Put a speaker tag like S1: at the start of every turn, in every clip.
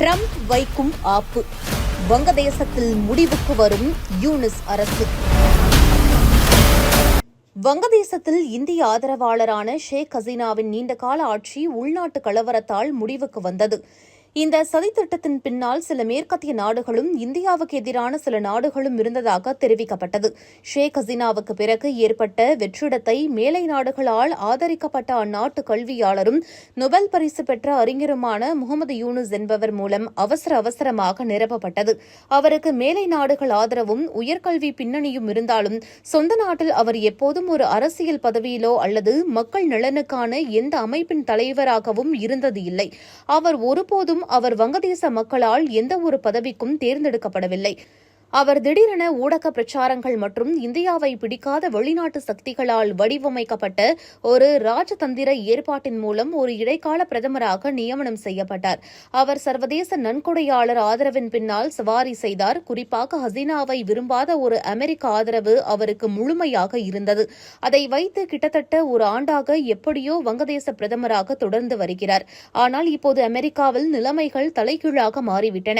S1: Trump வைக்கும் ஆப்பு. வங்கதேசத்தில் முடிவுக்கு வரும் யூனிஸ் அரசு. வங்கதேசத்தில் இந்திய ஆதரவாளரான ஷேக் ஹசீனாவின் நீண்டகால ஆட்சி உள்நாட்டு கலவரத்தால் முடிவுக்கு வந்தது. இந்த சதித்திட்டத்தின் பின்னால் சில மேற்கத்திய நாடுகளும் இந்தியாவுக்கு எதிரான சில நாடுகளும் இருந்ததாக தெரிவிக்கப்பட்டது. ஷேக் ஹசீனாவுக்கு பிறகு ஏற்பட்ட வெற்றிடத்தை மேலை நாடுகளால் ஆதரிக்கப்பட்ட அந்நாட்டு கல்வியாளரும் நொபல் பரிசு பெற்ற அறிஞருமான முகமது யூனுஸ் என்பவர் மூலம் அவசர அவசரமாக நிரப்பப்பட்டது. அவருக்கு மேலை நாடுகள் ஆதரவும் உயர்கல்வி பின்னணியும் இருந்தாலும் சொந்த நாட்டில் அவர் எப்போதும் ஒரு அரசியல் பதவியிலோ அல்லது மக்கள் நலனுக்கான எந்த அமைப்பின் தலைவராகவும் இருந்தது இல்லை. அவர் ஒருபோதும் அவர் வங்கதேச மக்களால் எந்த ஒரு பதவிக்கும் தேர்ந்தெடுக்கப்படவில்லை. அவர் திடீரென ஊடக பிரச்சாரங்கள் மற்றும் இந்தியாவை பிடிக்காத வெளிநாட்டு சக்திகளால் வடிவமைக்கப்பட்ட ஒரு ராஜதந்திர ஏற்பாட்டின் மூலம் ஒரு இடைக்கால பிரதமராக நியமனம் செய்யப்பட்டார். அவர் சர்வதேச நன்கொடையாளர் ஆதரவின் பின்னால் சவாரி செய்தார். குறிப்பாக ஹசீனாவை விரும்பாத ஒரு அமெரிக்க ஆதரவு அவருக்கு முழுமையாக இருந்தது. அதை வைத்து கிட்டத்தட்ட ஒரு ஆண்டாக எப்படியோ வங்கதேச பிரதமராக தொடர்ந்து வருகிறார். ஆனால் இப்போது அமெரிக்காவில் நிலைமைகள் தலைகீழாக மாறிவிட்டன.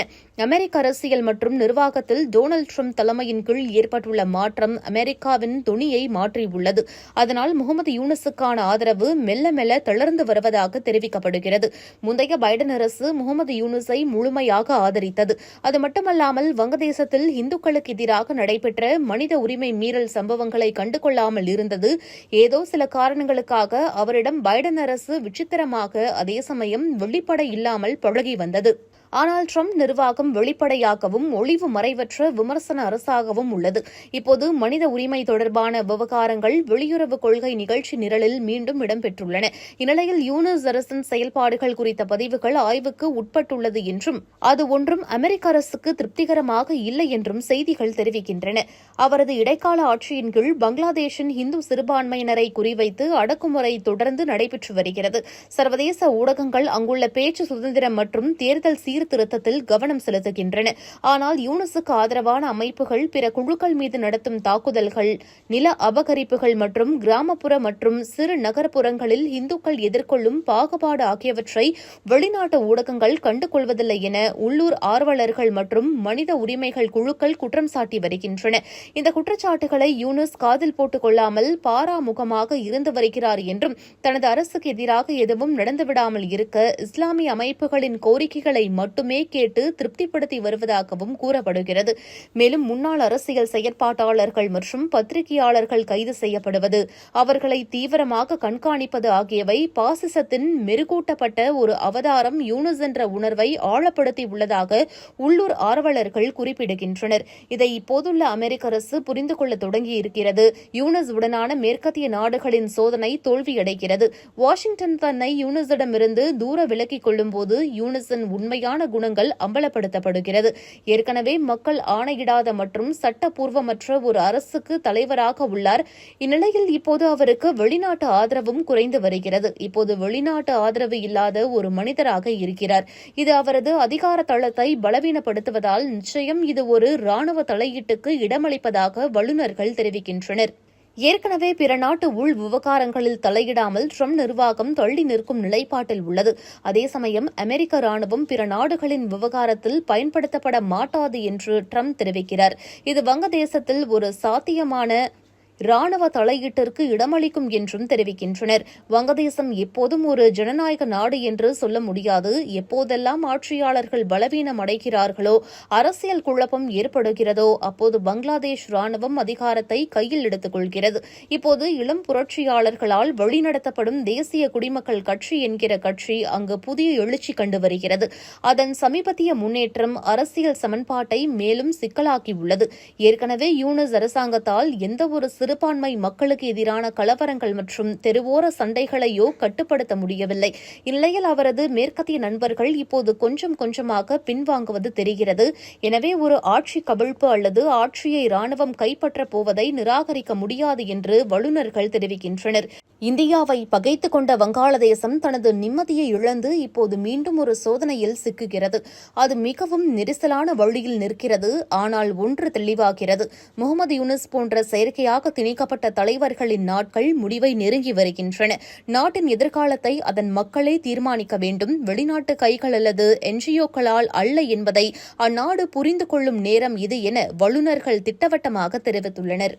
S1: அமெரிக்க அரசியல் மற்றும் நிர்வாகத்தில் டொனால்டு ட்ரம்ப் தலைமையின் கீழ் ஏற்பட்டுள்ள மாற்றம் அமெரிக்காவின் துணியை மாற்றியுள்ளது. அதனால் முகமது யூனஸுக்கான ஆதரவு மெல்ல மெல்ல தளர்ந்து வருவதாக தெரிவிக்கப்படுகிறது. முந்தைய பைடன் அரசு முகமது யூனஸை முழுமையாக ஆதரித்தது. அது மட்டுமல்லாமல் வங்கதேசத்தில் இந்துக்களுக்கு எதிராக நடைபெற்ற மனித உரிமை மீறல் சம்பவங்களை கண்டுகொள்ளாமல் இருந்தது. ஏதோ சில காரணங்களுக்காக அவரிடம் பைடன் அரசு விசித்திரமாக அதே சமயம் வெளிப்பட இல்லாமல் பழகி வந்தது. ஆனால் ட்ரம்ப் நிர்வாகம் வெளிப்படையாகவும் ஒளிவு மறைவற்ற விமர்சன அரசாகவும் உள்ளது. இப்போது மனித உரிமை தொடர்பான விவகாரங்கள் வெளியுறவு கொள்கை நிகழ்ச்சி நிரலில் மீண்டும் இடம்பெற்றுள்ளன. இந்நிலையில் யூனஸ் அரசின் செயல்பாடுகள் குறித்த பதிவுகள் ஆய்வுக்கு உட்பட்டுள்ளது என்றும் அது ஒன்றும் அமெரிக்க அரசுக்கு திருப்திகரமாக இல்லை என்றும் செய்திகள் தெரிவிக்கின்றன. அவரது இடைக்கால ஆட்சியின் கீழ் பங்களாதேஷின் இந்து சிறுபான்மையினரை குறிவைத்து அடக்குமுறை தொடர்ந்து நடைபெற்று வருகிறது. சர்வதேச ஊடகங்கள் அங்குள்ள பேச்சு சுதந்திரம் மற்றும் தேர்தல் சீர்திருத்தத்தில் கவனம் செலுத்துகின்றன. ஆனால் யூனஸுக்கு ஆதரவான அமைப்புகள் பிற குழுக்கள் மீது நடத்தும் தாக்குதல்கள் நில அபகரிப்புகள் மற்றும் கிராமப்புற மற்றும் சிறு நகர்ப்புறங்களில் இந்துக்கள் எதிர்கொள்ளும் பாகுபாடு ஆகியவற்றை வெளிநாட்டு ஊடகங்கள் கண்டுகொள்வதில்லை என உள்ளூர் ஆர்வலர்கள் மற்றும் மனித உரிமைகள் குழுக்கள் குற்றம் சாட்டி வருகின்றன. இந்த குற்றச்சாட்டுகளை யூனிஸ் காதில் போட்டுக் கொள்ளாமல் பாராமுகமாக இருந்து வருகிறார் என்றும் தனது அரசுக்கு எதிராக எதுவும் நடந்துவிடாமல் இருக்க இஸ்லாமிய அமைப்புகளின் கோரிக்கைகளை மட்டுமே மட்டுமே கேட்டு திருப்திப்படுத்தி வருவதாகவும் கூறப்படுகிறது. மேலும் முன்னாள் அரசியல் செயற்பாட்டாளர்கள் மற்றும் பத்திரிகையாளர்கள் கைது செய்யப்படுவது அவர்களை தீவிரமாக கண்காணிப்பது ஆகியவை பாசிசத்தின் மெருகூட்டப்பட்ட ஒரு அவதாரம் யூனஸ் என்ற உணர்வை ஆழப்படுத்தி உள்ளதாக உள்ளூர் ஆர்வலர்கள் குறிப்பிடுகின்றனர். இதை இப்போதுள்ள அமெரிக்க அரசு புரிந்து கொள்ள தொடங்கியிருக்கிறது. யூனஸ் உடனான மேற்கத்திய நாடுகளின் சோதனை தோல்வியடைகிறது. வாஷிங்டன் தன்னை யூனஸிடமிருந்து தூர விலக்கிக் கொள்ளும்போது யூனஸின் உண்மையான குணங்கள் அம்பலப்படுத்தப்படுகிறது. ஏற்கனவே மக்கள் ஆணையிடாத மற்றும் சட்டப்பூர்வமற்ற ஒரு அரசுக்கு தலைவராக உள்ளார். இந்நிலையில் இப்போது அவருக்கு வெளிநாட்டு ஆதரவும் குறைந்து வருகிறது. இப்போது வெளிநாட்டு ஆதரவு இல்லாத ஒரு மனிதராக இருக்கிறார். இது அவரது அதிகார தளத்தை பலவீனப்படுத்துவதால் நிச்சயம் இது ஒரு ராணுவ தலையீட்டுக்கு இடமளிப்பதாக வல்லுநர்கள் தெரிவிக்கின்றனர். ஏற்கனவே பிற நாட்டு உள் விவகாரங்களில் தலையிடாமல் ட்ரம்ப் நிர்வாகம் தள்ளி நிற்கும் நிலைப்பாட்டில் உள்ளது. அதே சமயம் அமெரிக்க ராணுவம் பிற நாடுகளின் விவகாரத்தில் பயன்படுத்தப்பட மாட்டாது என்று ட்ரம்ப் தெரிவிக்கிறார். இது வங்கதேசத்தில் ஒரு சாத்தியமான ராணுவ தலையீட்டிற்கு இடமளிக்கும் என்றும் தெரிவிக்கின்றனர். வங்கதேசம் எப்போதும் ஒரு ஜனநாயக நாடு என்று சொல்ல முடியாது. எப்போதெல்லாம் ஆட்சியாளர்கள் பலவீனம் அடைகிறார்களோ அரசியல் குழப்பம் ஏற்படுகிறதோ அப்போது பங்களாதேஷ் ராணுவம் அதிகாரத்தை கையில் எடுத்துக் கொள்கிறது. இப்போது இளம் புரட்சியாளர்களால் வழிநடத்தப்படும் தேசிய குடிமக்கள் கட்சி என்கிற கட்சி அங்கு புதிய எழுச்சி கண்டு வருகிறது. அதன் சமீபத்திய முன்னேற்றம் அரசியல் சமன்பாட்டை மேலும் சிக்கலாக்கியுள்ளது. ஏற்கனவே யூனஸ் அரசாங்கத்தால் எந்தவொரு சிறுபான்மை மக்களுக்கு எதிரான கலவரங்கள் மற்றும் தெருவோர சண்டைகளையோ கட்டுப்படுத்த முடியவில்லை. இந்நிலையில் அவரது மேற்கத்திய நண்பர்கள் இப்போது கொஞ்சம் கொஞ்சமாக பின்வாங்குவது தெரிகிறது. எனவே ஒரு ஆட்சி கவிழ்ப்பு அல்லது ஆட்சியை ராணுவம் கைப்பற்றப் போவதை நிராகரிக்க முடியாது என்று வல்லுநர்கள் தெரிவிக்கின்றனர். இந்தியாவை பகைத்துக் கொண்ட வங்காளதேசம் தனது நிம்மதியை இழந்து இப்போது மீண்டும் ஒரு சோதனையில் சிக்குகிறது. அது மிகவும் நெரிசலான வழியில் நிற்கிறது. ஆனால் ஒன்று தெளிவாகிறது. முகமது யூனிஸ் போன்ற செயற்கையாக திணிக்கப்பட்ட தலைவர்களின் நாட்கள் முடிவை நெருங்கி வருகின்றன. நாட்டின் எதிர்காலத்தை அதன் மக்களே தீர்மானிக்க வேண்டும். வெளிநாட்டு கைகள் அல்லது என்ஜிஓக்களால் அல்ல என்பதை அந்நாடு புரிந்து கொள்ளும் நேரம் இது என வல்லுநர்கள் திட்டவட்டமாக தெரிவித்துள்ளனர்.